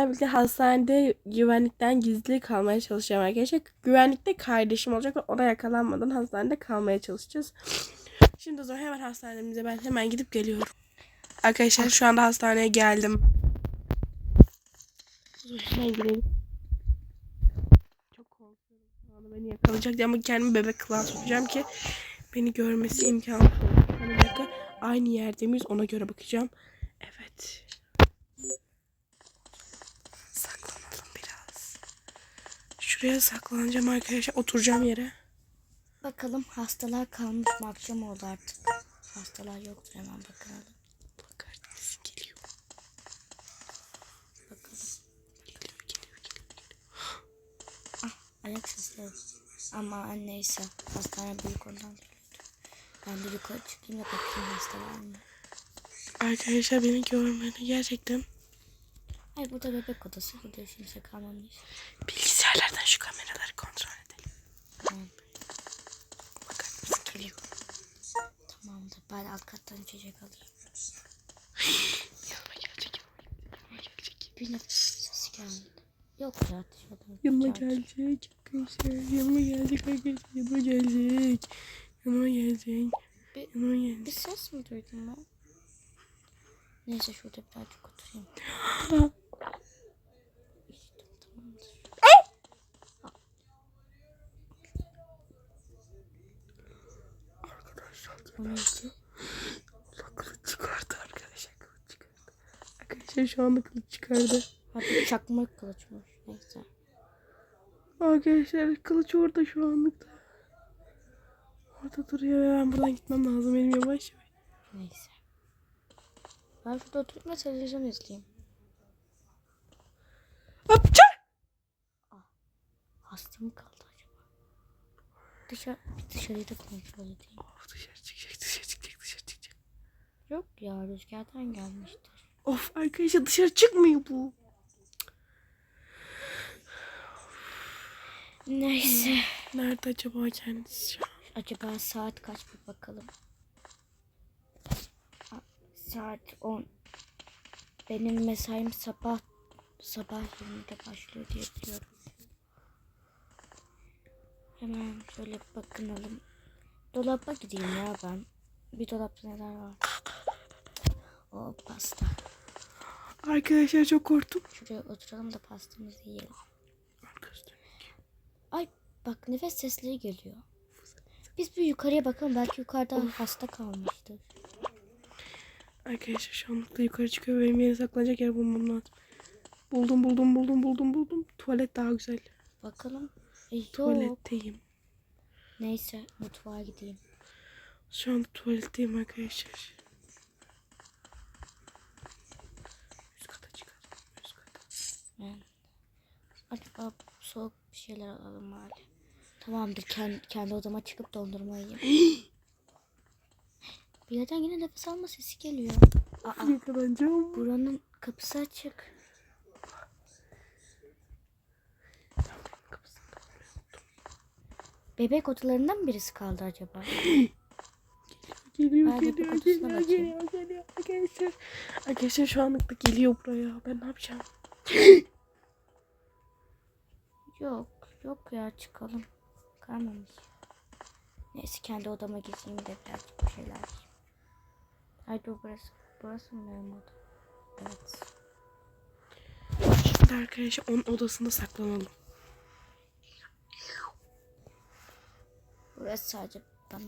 birlikte hastanede güvenlikten gizli kalmaya çalışacağım arkadaşlar. Güvenlikte kardeşim olacak ve ona yakalanmadan hastanede kalmaya çalışacağız. Şimdi o zaman hemen hastanemize ben hemen gidip geliyorum. Arkadaşlar şu anda hastaneye geldim. Hemen. Çok korkuyorum. Şu beni yakalayacak diye ama kendimi bebek kılığa sokacağım ki beni görmesi imkansız. Hani dakika aynı yerde miyiz ona göre bakacağım. Evet. Saklanalım biraz. Şuraya saklanacağım arkadaşlar. Oturacağım yere. Bakalım hastalar kalmış mı akşam oldu artık. Hastalar yoktur hemen bakalım. Bakardınız geliyor. Bakalım. Geliyor geliyor geliyor. Ayak sesleri. Ama neyse hastane büyük ondan geliyordu. Ben de yukarı çıkayım da bakayım hasta var mı? Arkadaşlar beni görmedi gerçekten. Ay burada bebek odası. Burada kimse kalmamış. Bilgisayarlardan şu kameraları kontrol edelim. Tamam. Bakar mısın geliyor. Tamamdır. Ben alt kattan içecek alayım. Yanıma gelecek. Yanıma gelecek. Nefes sesi geldi. Yok ya. Yanıma gelecek arkadaşlar. Yanıma gelecek arkadaşlar. Yanıma gelecek. Yanıma gelecek. Bir- Yanıma gelecek. Bir ses mi duydum ben? Neyse şurada birazcık oturayım. O neydi? kılıç çıkardı arkadaşlar kılıç çıkardı. Arkadaşlar şu anda kılıç çıkardı. Hadi çakmak kılıçmış. Neyse. Arkadaşlar kılıç orada şu anlıkta. Orada duruyor ben buradan gitmem lazım benim yavaş yavaş. Neyse. Ben şurada oturup da televizyon izleyeyim. Hopça! Hasta mı kaldı acaba? Dışarı, bir dışarıyı da kontrol edeyim. Of dışarı çıkacak dışarı çıkacak dışarı çıkacak. Yok ya rüzgardan gelmiştir. Of arkadaşlar dışarı çıkmıyor bu. Neyse. Nerede acaba kendisi şu an? Acaba saat kaç bir bakalım. Aa, Saat 10. Benim mesaim sabah sabah 20'de başlıyor diye biliyorum. Hemen şöyle bakınalım. Dolaba gideyim ya ben. Bir dolapta neler var? O pasta. Arkadaşlar çok korktum. Şuraya oturalım da pastamızı yiyelim. Ay bak nefes sesleri geliyor. Biz bir yukarıya bakalım. Belki yukarıda hasta kalmıştır. Arkadaşlar şu anlıkta yukarı çıkıyor. Benim yere saklanacak yer bulmam lazım. Buldum buldum buldum buldum buldum. Tuvalet daha güzel. Bakalım. E. Tuvaletteyim. Neyse mutfağa gideyim. Şu anda tuvaletteyim arkadaşlar. Acaba soğuk bir şeyler alalım bari. Tamamdır. Kendi, kendi odama çıkıp dondurma yiyeyim. Bir yerden yine nefes alma sesi geliyor. Aa, Yakalanacağım. buranın kapısı açık. Bebek odalarından birisi kaldı acaba? Geliyor Ben de geliyor geliyor geliyor geliyor arkadaşlar. Arkadaşlar şu anlıkta geliyor buraya. Ben ne yapacağım? Yok. Yok ya çıkalım. Kalmamış. Neyse kendi odama gideyim de birazcık bir şeyler yiyeyim. Haydi o burası. Burası mı benim odam? Evet. Şimdi arkadaşlar onun odasında saklanalım. Burası sadece bana.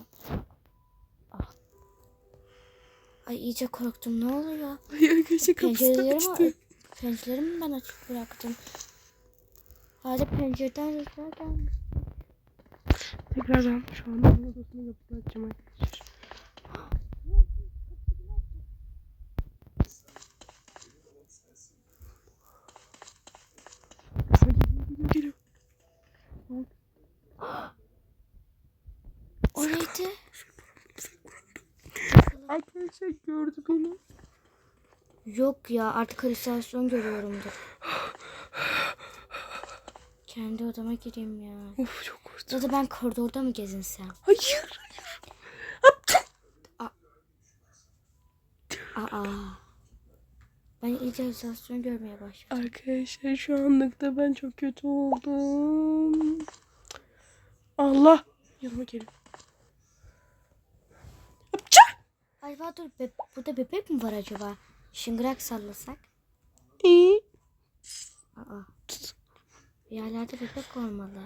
Ah. Ay iyice korktum. Ne oluyor? Ay arkadaşlar kapısı Pencerelerimi, açtı. pencerelerimi ben açık bıraktım. Hala pencereden rüzgar gelmiş. Tekrardan şu anda onun odasının kapısını açacağım arkadaşlar. O neydi? Arkadaşlar gördü beni. Yok ya artık halüsinasyon görüyorumdur. Kendi odama gireyim ya. Of çok korktum. Ya da ben koridorda mı gezinsem? Hayır. Aa. Ben iyice görmeye başladım. Arkadaşlar şu anlıkta ben çok kötü oldum. Allah. Yanıma geliyor. Hapça! Acaba dur be- burada bebek mi var acaba? Şıngırak sallasak. İyi. Aa. Bir yerlerde bebek olmalı.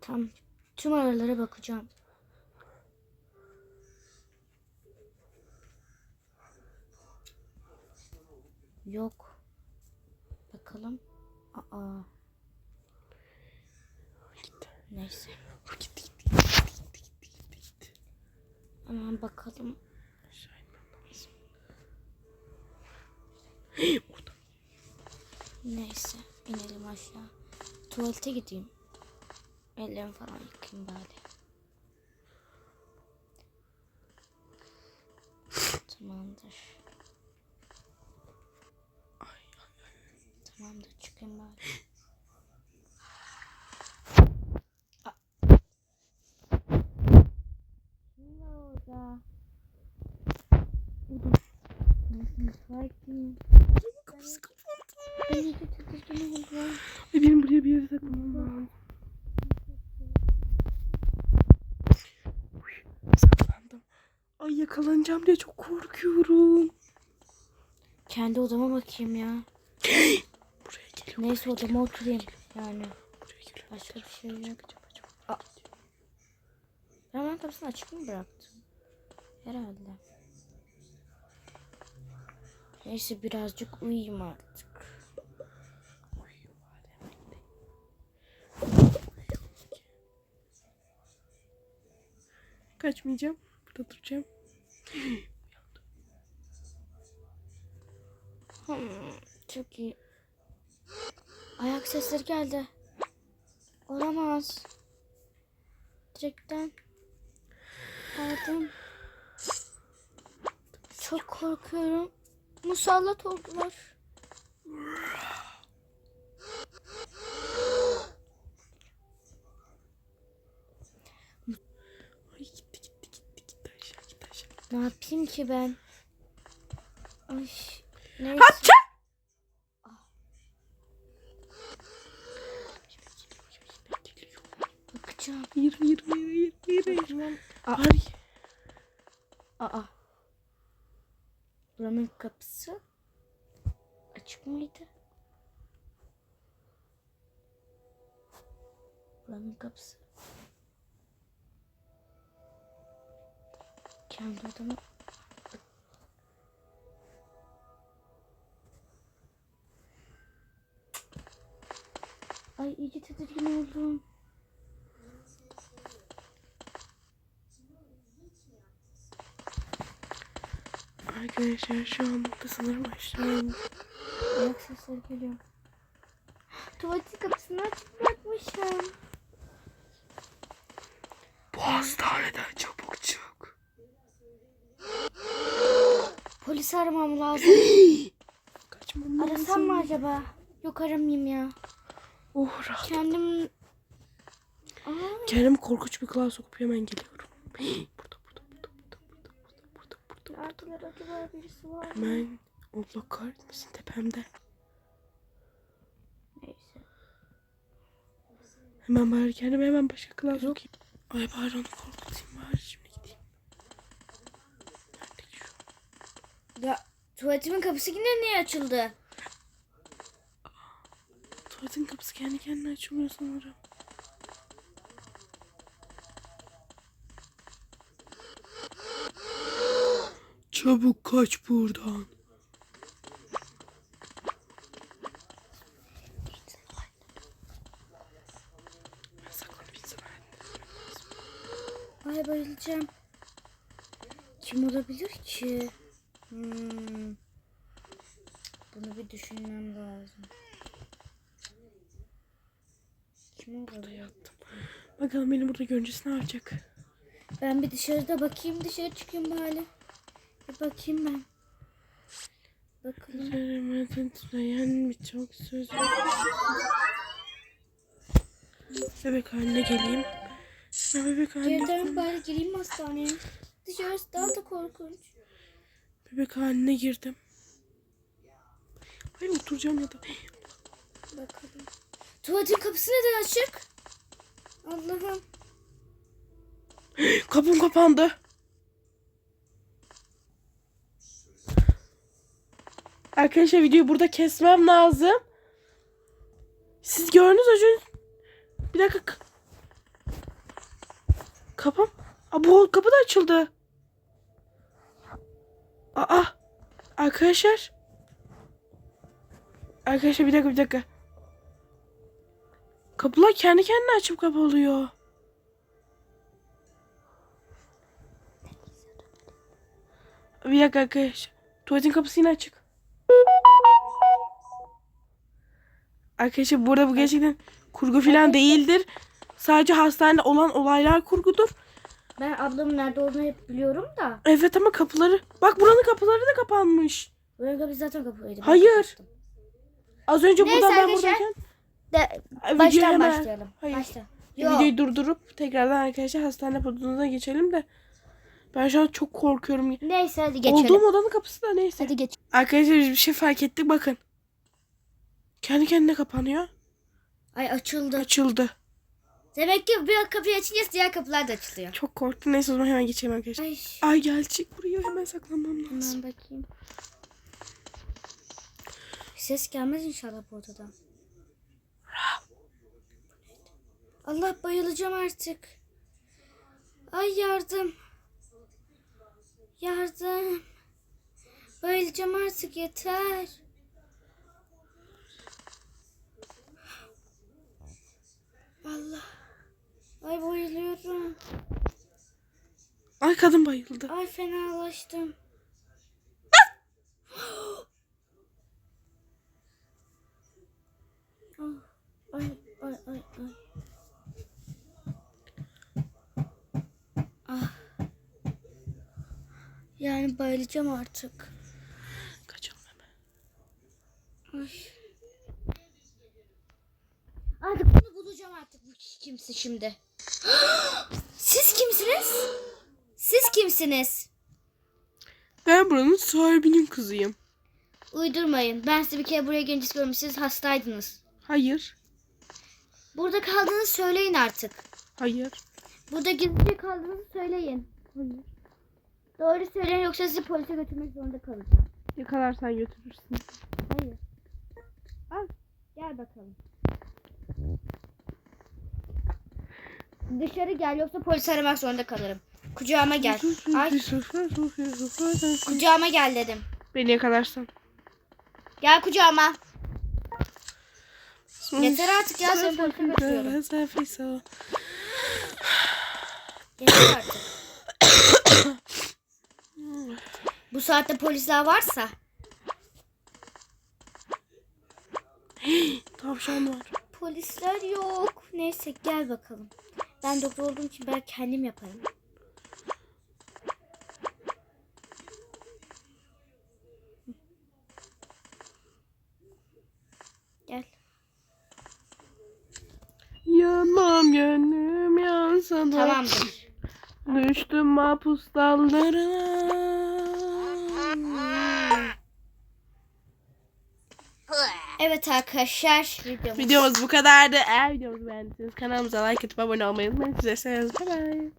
Tam tüm aralara bakacağım. Yok. Bakalım. Aa. Gitti. Neyse. Gitti gitti gitti gitti gitti gitti. Hemen bakalım. Aşağı inmem lazım. Neyse. inelim aşağı. Tuvalete gideyim. Ellerimi falan yıkayayım bari. Tamamdır. Tamamdır çıkayım bari. Orada? Sakin. Kapısı kapandı. Beni de tedirgin oldu. Ay, benim buraya bir yere saklamam lazım. Saklandım. Ay yakalanacağım diye çok korkuyorum. Kendi odama bakayım ya. Buraya geliyor. Neyse odama oturayım. Yani Buraya başka bir şey yok. Ben ben kapısını açık mı bıraktım? Herhalde. Neyse birazcık uyuyayım artık. Kaçmayacağım. Burada duracağım. Hmm, çok iyi. Ayak sesleri geldi. Olamaz. Direkten geldim. Çok korkuyorum. Musallat oldular. Ay gitti gitti gitti gitti aşağı gitti aşağı. Ne yapayım ki ben? Ay. Neyse. Geliyor. Bakacağım. Hayır hayır hayır hayır hayır. Aa. Ay. Aa. Buranın kapısı açık mıydı? Buranın kapısı. Kendi odama. Ay iyice tedirgin oldum. Arkadaşlar şu anda sanırım aşağı indim. Ayak sesleri geliyor. Tuvaletin kapısını açık bırakmışım. Bu hastaneden çabuk çık. Polisi aramam lazım. Kaçmam lazım. Arasam mı acaba? Yok aramayayım ya. Oh rahat. Kendim... Aa, Kendimi korkunç bir kulağa sokup hemen geliyorum. Burada burada burada burada burada burada burada burada. neredeler acaba birisi var mı? Hemen Allah kahretmesin tepemde. Neyse. Hemen bari kendime hemen başka kulağa sokayım. Ay bari onu korkutayım bari şimdi gideyim. Nerede ki şu? Ya tuvaletimin kapısı yine niye açıldı? Tuvaletin kapısı kendi kendine açılmıyor sanırım. Çabuk kaç buradan. Ay bayılacağım. Kim olabilir ki? Hmm. Bunu bir düşünmem lazım. Kim olabilir? yattım. Bakalım beni burada görünce ne yapacak? Ben bir dışarıda bakayım dışarı çıkayım bari. Bir bakayım ben. Bakalım. Üzerime titreyen birçok söz. Bebek haline geleyim. Ben bebek haline Geriden bari gireyim hastaneye. Dışarısı daha da korkunç. Bebek haline girdim. Hayır oturacağım ya da. Bakalım. Tuvaletin kapısı neden açık? Allah'ım. Kapım kapandı. Arkadaşlar videoyu burada kesmem lazım. Siz gördünüz Acun. Bir dakika. Kapım. Aa, bu kapı da açıldı. Aa. Arkadaşlar. Arkadaşlar bir dakika bir dakika. Kapılar kendi kendine açıp kapalıyor. Bir dakika arkadaşlar. Tuvaletin kapısı yine açık. Arkadaşlar burada bu gerçekten kurgu falan değildir. Sadece hastanede olan olaylar kurgudur. Ben ablamın nerede olduğunu hep biliyorum da. Evet ama kapıları... Bak buranın kapıları da kapanmış. Buranın kapısı zaten kapalıydı. Ben Hayır. kapattım. Az önce Neyse buradan ben arkadaşlar. buradayken... De, Ay, videoyu baştan hemen- başlayalım. Hayır. Başla. Yok. Videoyu durdurup tekrardan arkadaşlar hastane podumuza geçelim de. Ben şu an çok korkuyorum. Neyse hadi geçelim. Olduğum odanın kapısı da neyse. Hadi geç. Arkadaşlar biz bir şey fark ettik bakın. Kendi kendine kapanıyor. Ay açıldı. Açıldı. Demek ki bir kapıyı açınca diğer kapılar da açılıyor. Çok korktum. Neyse o zaman hemen geçelim arkadaşlar. Ay. Ay gelecek buraya hemen saklanmam lazım. Hemen bakayım. Ses gelmez inşallah bu odadan. Allah bayılacağım artık. Ay yardım. Yardım. Bayılacağım artık yeter. Allah. Ay bayılıyorum. Ay kadın bayıldı. Ay fenalaştım. Ah, ay ay ay ay. Ah. Yani bayılacağım artık. Kaçalım hemen. Ay. Artık bulacağım artık bu kimsi şimdi. Siz kimsiniz? Siz kimsiniz? Ben buranın sahibinin kızıyım. Uydurmayın. Ben sizi bir kere buraya gelince görmüş. Siz hastaydınız. Hayır. Burada kaldığınızı söyleyin artık. Hayır. Burada gizlice kaldığınızı söyleyin. Doğru söyleyin yoksa sizi polise götürmek zorunda kalacağım. Yakalarsan götürürsün. Hayır. Al. Gel bakalım. Dışarı gel yoksa polis aramak zorunda kalırım. Kucağıma gel. Ay kucağıma gel dedim. Beni yakalarsan. Gel kucağıma. Yeter artık ya seni polise götürüyorum. Yeter artık. Bu saatte polisler varsa Tavşan var. Polisler yok. Neyse gel bakalım. Ben doktor olduğum için ben kendim yaparım. Gel. Yanmam gönlüm yansa da. Tamamdır. Düştüm mahpus dallarına. Evet arkadaşlar videomuz. Videomuz bu kadardı. Eğer videomuzu beğendiyseniz kanalımıza like atıp abone olmayı unutmayın. Size seviyoruz. Bye bye.